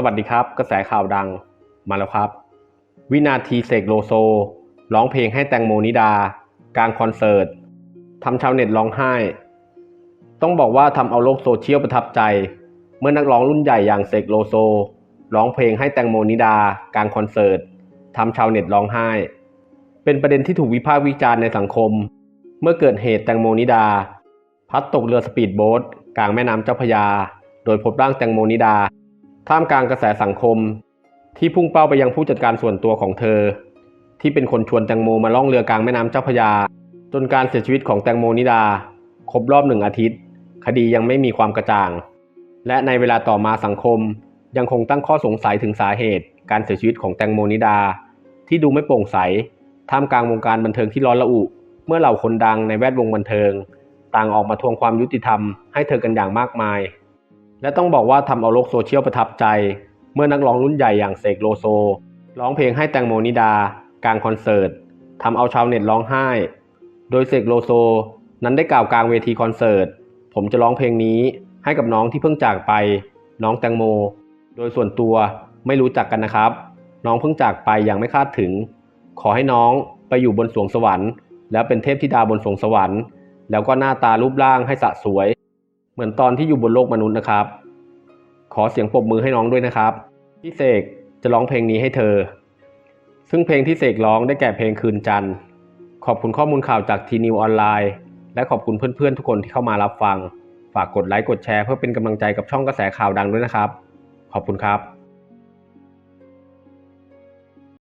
สวัสดีครับ กระแสข่าวดังมาแล้วครับ วินาทีเสกโลโซ ร้องเพลงให้แตงโมนิดา กลางคอนเสิร์ตทำชาวเน็ตร้องไห้ ต้องบอกว่าทำเอาโลกโซเชียลประทับใจ เมื่อนักร้องรุ่นใหญ่อย่างเสกโลโซ ร้องเพลงให้แตงโมนิดา กลางคอนเสิร์ตทำชาวเน็ตร้องไห้ เป็นประเด็นที่ถูกวิพากษ์วิจารณ์ในสังคม เมื่อเกิดเหตุแตงโมนิดา พัดตกเรือสปีดโบ๊ทกลางแม่น้ำเจ้าพยา โดยพบร่างแตงโมนิดา ท่ามกลางกระแสสังคม ที่พุ่งเป้าไปยังผู้จัดการส่วนตัวของเธอ ที่เป็นคนชวนแตงโมมาล่องเรือกลางแม่น้ำเจ้าพยา จนการเสียชีวิตของแตงโมนิดา ครบรอบหนึ่งอาทิตย์ คดียังไม่มีความกระจ่าง และในเวลาต่อมาสังคม ยังคงตั้งข้อสงสัยถึงสาเหตุ การเสียชีวิตของแตงโมนิดา ที่ดูไม่โปร่งใส ท่ามกลางวงการบันเทิงที่ร้อนระอุ เมื่อเหล่าคนดังในแวดวงบันเทิง ต่างออกมาทวงความยุติธรรมให้เธอกันอย่างมากมาย และต้องบอกว่าทำเอาโลกโซเชียลประทับใจ เมื่อนักร้องรุ่นใหญ่อย่างเสกโลโซ ร้องเพลงให้แตงโมนิดากลางคอนเสิร์ตทำเอาชาวเน็ตร้องไห้ โดยเสกโลโซ นั้นได้กล่าวกลางเวทีคอนเสิร์ต ผมจะร้องเพลงนี้ให้กับน้องที่เพิ่งจากไป น้องแตงโม โดยส่วนตัวไม่รู้จักกันนะครับ น้องเพิ่งจากไปอย่างไม่คาดถึง ขอให้น้องไปอยู่บนสวงสวรรค์ แล้วเป็นเทพธิดาบนสวงสวรรค์ แล้วก็หน้าตารูปร่างให้สะสวย เหมือนตอนที่อยู่บนโลกมนุษย์นะครับ ขอเสียงปรบมือให้น้องด้วยนะครับ พี่เสกจะร้องเพลงนี้ให้เธอ ซึ่งเพลงที่เสกร้องได้แก่เพลงคืนจันทร์ ขอบคุณข้อมูลข่าวจากทีนิวออนไลน์ และขอบคุณเพื่อนๆ ทุกคนที่เข้ามารับฟัง ฝากกดไลค์กดแชร์เพื่อเป็นกำลังใจกับช่องกระแสข่าวดังด้วยนะครับ ขอบคุณครับ